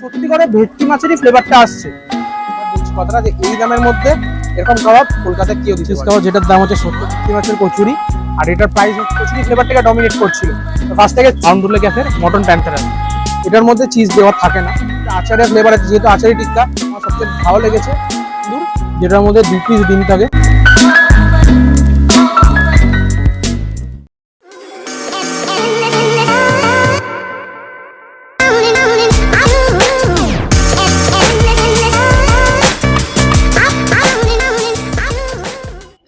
সত্যি করে ভেটকি মাছেরই ফ্লেভারটা আসছে। কথাটা যে এই দামের মধ্যে এরকম কাবাব কলকাতায় কেউ দিচ্ছে কাবাব যেটার দাম হচ্ছে সত্তর ভেটকি মাছের কচুরি আর এটার প্রাইস কচুরি ফ্লেভারটাকে ডমিনেট করছিল। ফার্স্ট থেকে আউন্ডুলে ক্যাফের মটন প্যান্থার এটার মধ্যে চিজ দেওয়া থাকে না। আচারের ফ্লেভার আছে যেহেতু আচারি টিক্কা আমার সবচেয়ে ভালো লেগেছে। যেটার মধ্যে দু পিস ডিম থাকে।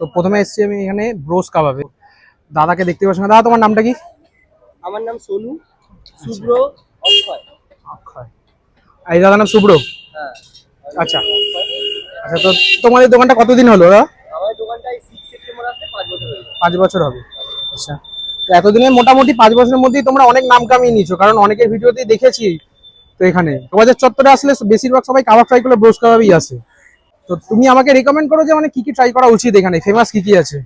তো প্রথমে এসেছি আমি এখানে ব্রোস কাবাবে। দাদাকে দেখতে পাচ্ছি না। দাদা তোমার নামটা কি? আমার নাম সোনু। শুভ্র অক্ষয়। অক্ষয়। এই দাদার নাম শুভ্র? হ্যাঁ। আচ্ছা। আচ্ছা তো তোমাদের দোকানটা কতদিন হলো দাদা? আমার দোকানটায় সিক্স সেপ্টেম্বর আসতে পাঁচ বছর গেছে। পাঁচ বছর হবে। আচ্ছা। তো এতদিনে মোটামুটি পাঁচ বছরের মধ্যেই তোমরা অনেক নাম কামিয়ে নিয়েছো কারণ অনেকের ভিডিওতেই দেখেছি তো এখানে। তোমাদের চত্বরে আসলে বেশিরভাগ সবাই কাবাব ট্রাই করলে ব্রোস কাবাবই আসে। তো তুমি আমাকে রেকমেন্ড করো যে মানে কি কি ট্রাই করা উচিত এখানে? ফেমাস কি কি আছে?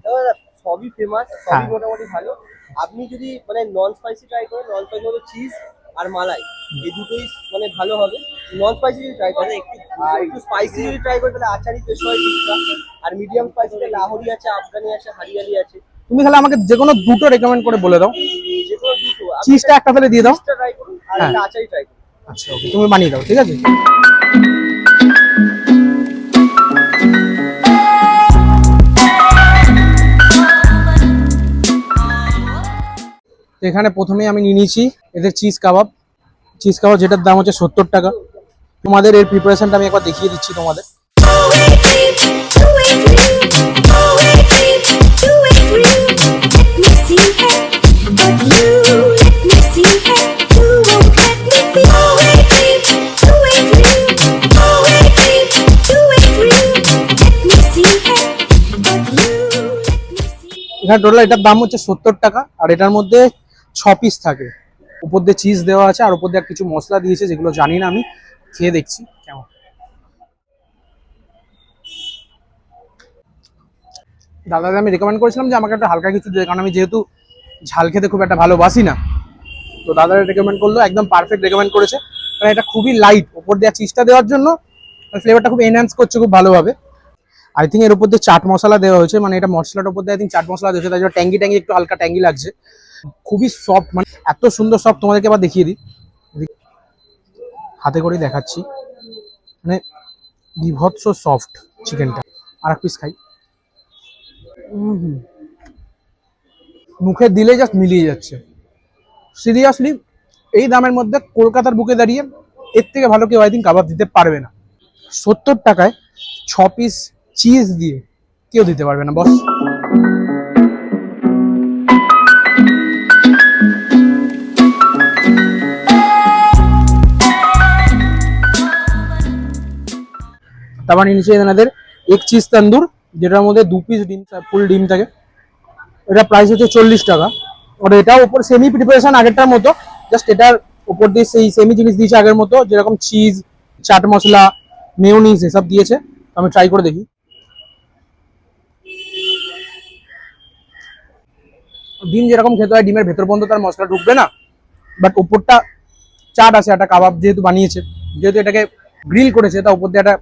সবই ফেমাস হ্যাঁ। সবই মোটামুটি ভালো। আপনি যদি মানে নন স্পাইসি ট্রাই করেন নন স্পাইসি হলো চিজ আর মালাই। এই দুটোই মানে ভালো হবে। নন স্পাইসি যদি ট্রাই করেন একটু আর একটু স্পাইসি যদি ট্রাই করেন তাহলে আচারি পেশোয়ারি আর মিডিয়াম স্পাইসিতে লাহোরি আছে আফগানি আছে হারিয়ালি আছে। তুমি তাহলে আমাকে যে কোনো দুটো রেকমেন্ড করে বলে দাও। যে কোনো দুটো। চিজটা একটা তাহলে দিয়ে দাও। চিজটা ট্রাই করুন আর হ্যাঁ। আচারি ট্রাই করুন। আচ্ছা ওকে তুমি বানিয়ে দাও ঠিক আছে? তো এখানে প্রথমে আমি নিয়ে নিয়েছি এদের চিজ কাবাব। চিজ কাবাব যেটার দাম হচ্ছে সত্তর টাকা। তোমাদের এর প্রিপারেশনটা আমি একবার দেখিয়ে দিচ্ছি তোমাদের। এখানে টোটাল এটার দাম হচ্ছে সত্তর টাকা, আর এটার মধ্যে ছ পিস থাকে। উপর দিয়ে চিজ দেওয়া আছে আর উপর দিয়ে কিছু মশলা দিয়েছে যেগুলো জানি না আমি। খেয়ে দেখছি কেমন। দাদাকে আমি রেকমেন্ড করেছিলাম যে আমাকে একটা হালকা কিছু দিয়ে কারণ আমি যেহেতু ঝাল খেতে খুব একটা ভালোবাসি না। তো দাদা রেকমেন্ড করল, একদম পারফেক্ট রেকমেন্ড করেছে। কারণ এটা খুবই লাইট উপর দেওয়া চিজটা দেওয়ার জন্য ফ্লেভারটা খুব এনহ্যান্স করছে খুব ভালোভাবে। আই থিঙ্ক এর উপর দিয়ে চাট মশলা দেওয়া হয়েছে মানে এটা মশলাটার উপর দিয়ে আই থিঙ্ক চাট মশলা দিয়েছে তাই জন্য ট্যাঙ্গি ট্যাঙ্গি একটু হালকা ট্যাঙ্গি লাগছে। খুবই সফট মানে এত সুন্দর সফট তোমাদেরকে আবার দেখিয়ে দিই। হাতে করেই দেখাচ্ছি। মানে বিভৎস সফট চিকেনটা আর এক পিস খাই। মুখে দিলে জাস্ট মিলিয়ে যাচ্ছে। সিরিয়াসলি এই দামের মধ্যে কলকাতার বুকে দাঁড়িয়ে এর থেকে ভালো কেউ থিঙ্ক কাবাব দিতে পারবে না। সত্তর টাকায় ছ পিস চিজ দিয়ে কেউ দিতে পারবে না বস তারপর নিচে এনাদের এক চিজ তান্দুর, যেটার মধ্যে দু পিস ডিম ফুল ডিম থাকে। এটা প্রাইস হচ্ছে চল্লিশ টাকা। আর এটা উপর সেমি প্রিপারেশন আগেরটার মতো জাস্ট এটার উপর দিয়ে সেই সেমি জিনিস দিয়েছে আগের মতো, যেরকম চিজ চাট মশলা মেয়োনিজ এসব দিয়েছে। আমি ট্রাই করে দেখি। ডিম যেরকম খেতে হয়, ডিমের ভেতর পর্যন্ত তার মশলা ঢুকবে না। বাট উপরটা চাট আছে, একটা কাবাব যেহেতু বানিয়েছে, যেহেতু এটাকে গ্রিল করেছে, তা উপর দিয়ে একটা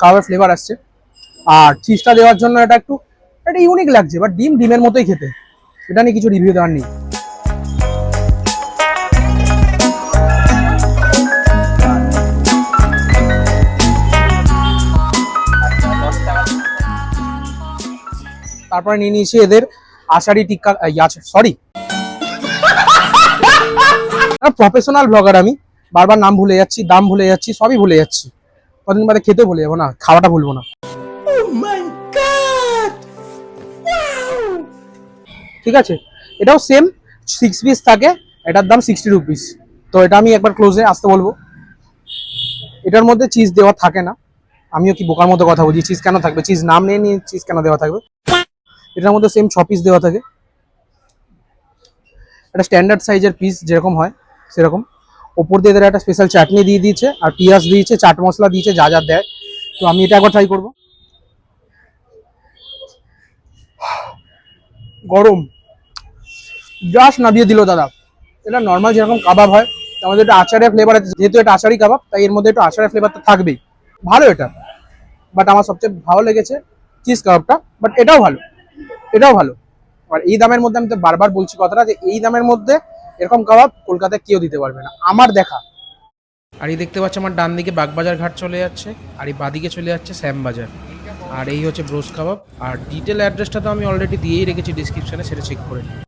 কাবাবের ফ্লেভার আসছে। আর চিজটা দেওয়ার জন্য এটা একটু, এটা ইউনিক লাগছে বাট ডিম ডিমের মতোই খেতে। এটা নিয়ে কিছু রিভিউ দেওয়ার নেই। তারপরে নিয়ে নিয়েছি এদের আষাঢ়ি টিক্কা সরি প্রফেশনাল ব্লগার আমি, বারবার নাম ভুলে যাচ্ছি, দাম ভুলে যাচ্ছি, সবই ভুলে যাচ্ছি। কদিন বাদে খেতে ভুলে যাব না খাওয়াটা ভুলবো না। ঠিক আছে? এটাও সেম সিক্স পিস থাকে এটার দাম সিক্সটি রুপিস তো এটা আমি একবার ক্লোজে আসতে বলব। এটার মধ্যে চিজ দেওয়া থাকে না। আমিও কি বোকার মতো কথা বলছি? চিজ কেন থাকবে? চিজ নাম নিয়ে নিয়ে চিজ কেন দেওয়া থাকবে? এটার মধ্যে সেম ছ পিস দেওয়া থাকে। একটা স্ট্যান্ডার্ড সাইজের পিস যেরকম হয় সেরকম। ওপর দিয়ে এদের একটা স্পেশাল চাটনি দিয়ে দিয়েছে, আর পিঁয়াজ দিয়েছে, চাট মশলা দিয়েছে, যা যা দেয়। তো আমি এটা একবার ট্রাই করব। গরম। জাস্ট নামিয়ে দিল দাদা। এটা নর্মাল যেরকম কাবাব হয় আমাদের একটা আচারের ফ্লেভার আছে, যেহেতু এটা আচারই কাবাব, তাই এর মধ্যে একটু আচারের ফ্লেভার তো থাকবেই। ভালো এটা। বাট আমার সবচেয়ে ভালো লেগেছে চিজ কাবাবটা বাট এটাও ভালো। এটাও ভালো। আর এই দামের মধ্যে আমি তো বারবার বলছি কথাটা, যে এই দামের মধ্যে এরকম কাবাব কলকাতায় কেউ দিতে পারবে না। আমার দেখা। আর এই দেখতে পাচ্ছ আমার ডান দিকে বাগবাজার ঘাট চলে যাচ্ছে আর এই বাদিকে চলে যাচ্ছে শ্যামবাজার। আর এই হচ্ছে ব্রোস কাবাব। আর ডিটেল অ্যাড্রেসটা তো আমি অলরেডি দিয়েই রেখেছি ডিসক্রিপশনে সেটা চেক করে নিন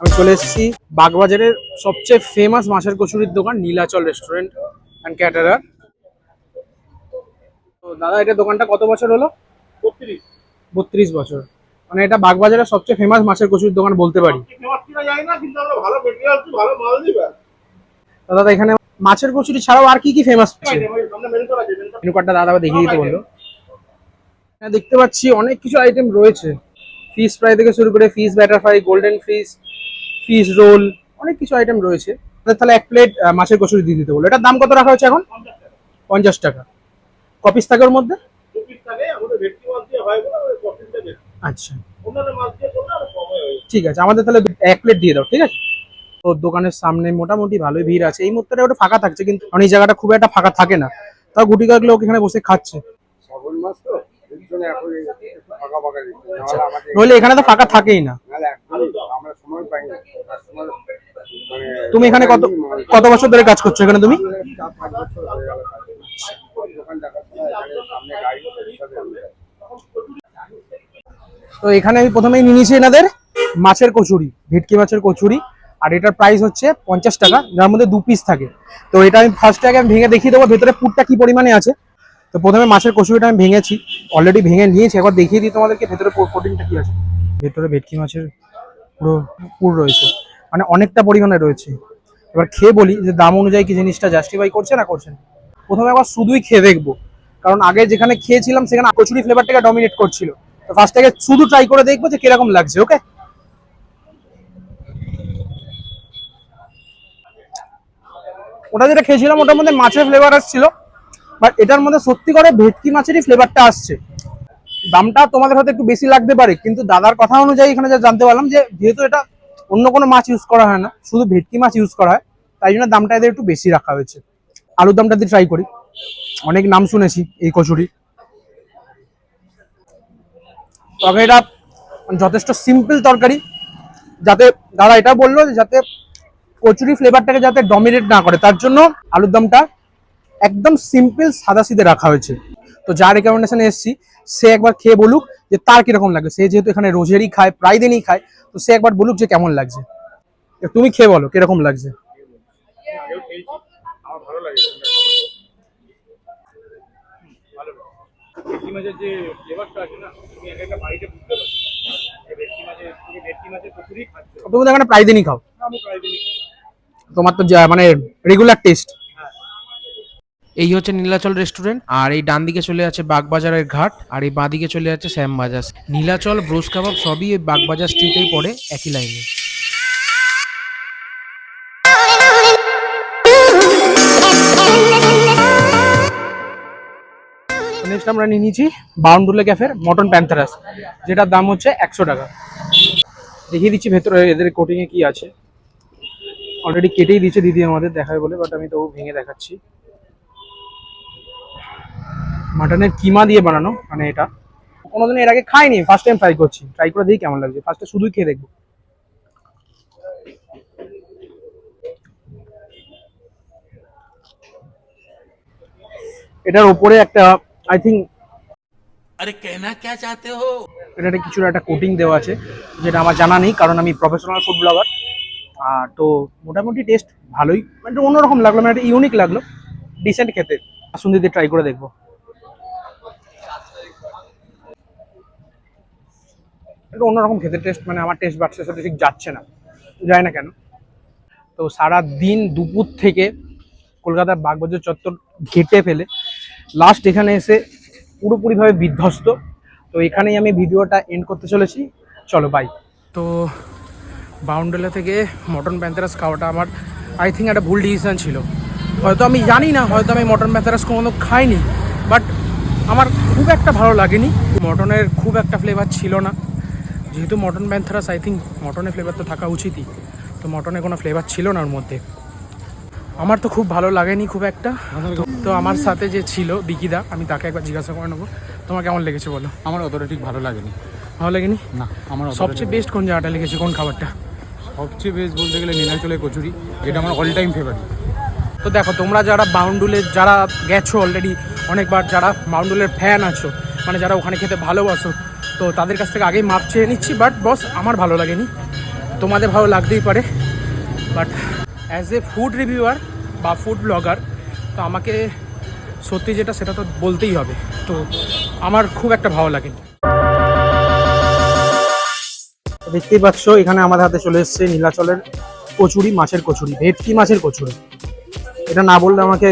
আমি চলে এসেছি বাগবাজারের সবচেয়ে ফেমাস মাছের কচুরির দোকান নীলাচল রেস্টুরেন্ট অ্যান্ড ক্যাটারার তো দাদা এটা দোকানটা কত বছর হলো? বত্রিশ। বত্রিশ বছর। মানে এটা বাগবাজারের সবচেয়ে ফেমাস মাছের কচুরির দোকান বলতে পারি। দাদা এখানে মাছের কচুরি ছাড়াও আর কি কি ফেমাস মেনু কার্ডটা দাদা দেখিয়ে দিতে বলল। হ্যাঁ দেখতে পাচ্ছি অনেক কিছু আইটেম রয়েছে। ফিশ ফ্রাই থেকে শুরু করে fish batter fry golden fish fish roll অনেক কিছু আইটেম রয়েছে। তাহলে এক প্লেট মাছের কচুরি দিয়ে দিতে বলল এটার দাম কত রাখা হয়েছে এখন? পঞ্চাশ টাকা। কপিস থাকে ওর মধ্যে আচ্ছা। ঠিক আছে আমাদের তাহলে এক প্লেট দিয়ে দাও ঠিক আছে? তো দোকানের সামনে মোটামুটি ভালোই ভিড় আছে। এই মুহূর্তে ওটা ফাঁকা থাকছে কিন্তু এই জায়গাটা খুব একটা ফাঁকা থাকে না। তাও গুটি কয়েক লোক এখানে বসে খাচ্ছে। আমাদের নইলে এখানে তো ফাঁকা থাকেই না। নাহলে একদমই আমরা সময় পাই না। কাস্টমার মানে তুমি এখানে কত কত বছর ধরে কাজ করছ এখানে তুমি চার পাঁচ বছর হয়ে গেল দোকান দেখাশোনা এখানে সামনে গাড়ি সব আমরা তো এখানে আমি প্রথমেই নিয়ে নিয়েছি এনাদের মাছের কচুরি, ভেটকি মাছের কচুরি। আর এটার প্রাইস হচ্ছে পঞ্চাশ টাকা, যার মধ্যে দু পিস থাকে। তো এটা আমি ফার্স্ট আগে আমি ভেঙে দেখিয়ে দেবো, ভেতরে পুরটা কি পরিমাণে আছে। তো প্রথমে মাছের কচুরিটা আমি ভেঙেছি অলরেডি ভেঙে নিয়েছি, একবার দেখিয়ে দিই তোমাদেরকে ভেতরে প্রোটিনটা কি আছে। ভেতরে ভেটকি মাছের পুরো পুর রয়েছে মানে অনেকটা পরিমাণে রয়েছে। এবার খেয়ে বলি যে দাম অনুযায়ী কি জিনিসটা জাস্টিফাই করছে না করছে না। প্রথমে আবার শুধুই খেয়ে দেখব, কারণ আগে যেখানে খেয়েছিলাম সেখানে কচুরি ফ্লেভারটাকে ডমিনেট করছিল। ফার্স্ট থেকে শুধু ট্রাই করে দেখব যে কীরকম লাগছে ওকে ওটা যেটা খেয়েছিলাম ওটার মধ্যে মাছের ফ্লেভার আসছিল বাট এটার মধ্যে সত্যি করে ভেটকি মাছেরই ফ্লেভারটা আসছে। দামটা তোমাদের হয়তো একটু বেশি লাগতে পারে, কিন্তু দাদার কথা অনুযায়ী এখানে যা জানতে পারলাম যে যেহেতু এটা অন্য কোনো মাছ ইউজ করা হয় না, শুধু ভেটকি মাছ ইউজ করা হয়, তাই জন্য দামটা এদের একটু বেশি রাখা হয়েছে। আলুর দামটা দিয়ে ট্রাই করি, অনেক নাম শুনেছি এই কচুরি। তরকারিটা যথেষ্ট সিম্পল তরকারি। যাতে দাদা এটা বলল যে যাতে কচুরি ফ্লেভারটাকে যাতে ডমিনেট না করে, তার জন্য আলুর দমটা একদম সিম্পল সাদা সিধে রাখা হয়েছে। তো যার রেকমেন্ডেশনে এসেছি, সে একবার খেয়ে বলুক যে তার কীরকম লাগে সে যেহেতু এখানে রোজেরই খায়, প্রায় দিনই খায়, তো সে একবার বলুক যে কেমন লাগছে। তুমি খেয়ে বলো, কীরকম লাগছে আগেও খেয়েছি আমার ভালো লাগে ভালো ভেটকি মাছের যে ফ্লেভারটা আছে না তুমি এক একটা বাড়িতে বুঝতে পারছ। এই ভেটকি মাছের তুমি ভেটকি মাছের খাচ্ছ। তুমি তো এখানে প্রায় দিনই খাও। আমি প্রায় দিনই তোমার তো মানে রেগুলার টেস্ট এই হচ্ছে নীলাচল রেস্টুরেন্ট আর এই ডান দিকে চলে যাচ্ছে বাগবাজারের ঘাট আর এই বাঁ দিকে চলে যাচ্ছে শ্যামবাজার। নীলাচল ব্রোস কাবাব সবই এই বাগবাজার স্ট্রিটেই পড়ে একই লাইনে নেক্সট আমরা নিয়ে নিয়েছি বাউন্ডুলে ক্যাফের মটন প্যান্থারাস, যেটার দাম হচ্ছে একশো টাকা। দেখিয়ে দিচ্ছি ভেতরে এদের কোটিংয়ে কি আছে। অলরেডি কেটেই দিয়েছে দিদি আমাদের দেখায় বলে বাট আমি তবু ভেঙে দেখাচ্ছি। মাটনের কিমা দিয়ে বানানো মানে এটা। কোনোদিন এর আগে খাইনি ফার্স্ট টাইম ট্রাই করছি। ট্রাই করে দেখি কেমন লাগছে। ফার্স্টে শুধুই খেয়ে দেখব। এটার উপরে একটা আই থিঙ্ক আরে কেনা কে চাতে হো? এটা কিছু একটা কোটিং দেওয়া আছে যেটা আমার জানা নেই কারণ আমি প্রফেশনাল ফুড ব্লগার তো মোটামুটি টেস্ট ভালোই। মানে একটু অন্যরকম লাগল মানে একটা ইউনিক লাগল। ডিসেন্ট খেতে। আসুন দিদি ট্রাই করে দেখব। একটু অন্যরকম খেতে টেস্ট মানে আমার টেস্ট বাড়ছে সাথে ঠিক যাচ্ছে না। যায় না কেন। তো সারা দিন দুপুর থেকে কলকাতার বাগবাজার চত্বর ঘেটে ফেলে লাস্ট এখানে এসে পুরোপুরিভাবে বিধ্বস্ত। তো এখানেই আমি ভিডিওটা এন্ড করতে চলেছি। চলো বাই তো বাউন্ডেলা থেকে মটন প্যান্থারাস খাওয়াটা আমার আই থিঙ্ক একটা ভুল ডিসিশন ছিল। হয়তো আমি জানি না, হয়তো আমি মটন প্যান্থারাস কোনো খাইনি বাট আমার খুব একটা ভালো লাগেনি। মটনের খুব একটা ফ্লেভার ছিল না। যেহেতু মটন প্যান্থারাস আই থিঙ্ক মটনের ফ্লেভার তো থাকা উচিতই। তো মটনে কোনো ফ্লেভার ছিল না ওর মধ্যে। আমার তো খুব ভালো লাগেনি খুব একটা। তো আমার সাথে যে ছিল বিকিদা আমি তাকে একবার জিজ্ঞাসা করে নেব। তোমার কেমন লেগেছে বলো? আমার অতটা ঠিক ভালো লাগেনি। ভালো লাগেনি? না আমার সবচেয়ে বেস্ট কোন জায়গাটা লেগেছে কোন খাবারটা? সবচেয়ে বেস্ট বলতে গেলে নীলাচলের কচুরি যেটা আমার অল টাইম ফেভারিট তো দেখো তোমরা যারা বাউন্ডুলের যারা গেছো অলরেডি অনেকবার যারা বাউন্ডুলের ফ্যান আছো মানে যারা ওখানে খেতে ভালোবাসো তো তাদের কাছ থেকে আগেই মাপ চেয়ে নিচ্ছি বাট বস আমার ভালো লাগেনি। তোমাদের ভালো লাগতেই পারে but as a food reviewer বা ফুড ব্লগার তো আমাকে সত্যি যেটা সেটা তো বলতেই হবে। তো আমার খুব একটা ভালো লাগে দেখতেই পাচ্ছ এখানে আমাদের হাতে চলে এসছে নীলাচলের কচুরি মাছের কচুরি ভেটকি মাছের কচুরি। এটা না বললে আমাকে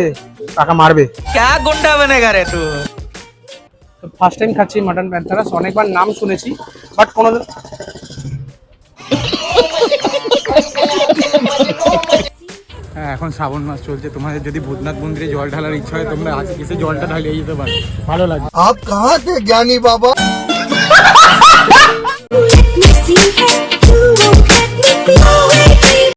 টাকা মারবে। ফার্স্ট টাইম খাচ্ছি মাটন প্যান্থারাস অনেকবার নাম শুনেছি বাট কোনো এখন শ্রাবণ মাস চলছে, তোমাদের যদি ভূতনাথ মন্দিরে জল ঢালার ইচ্ছা হয়, তোমরা আজকে জলটা ঢালিয়ে যেতে পারো। ভালো লাগে আপ কাহা জ্ঞানী বাবা?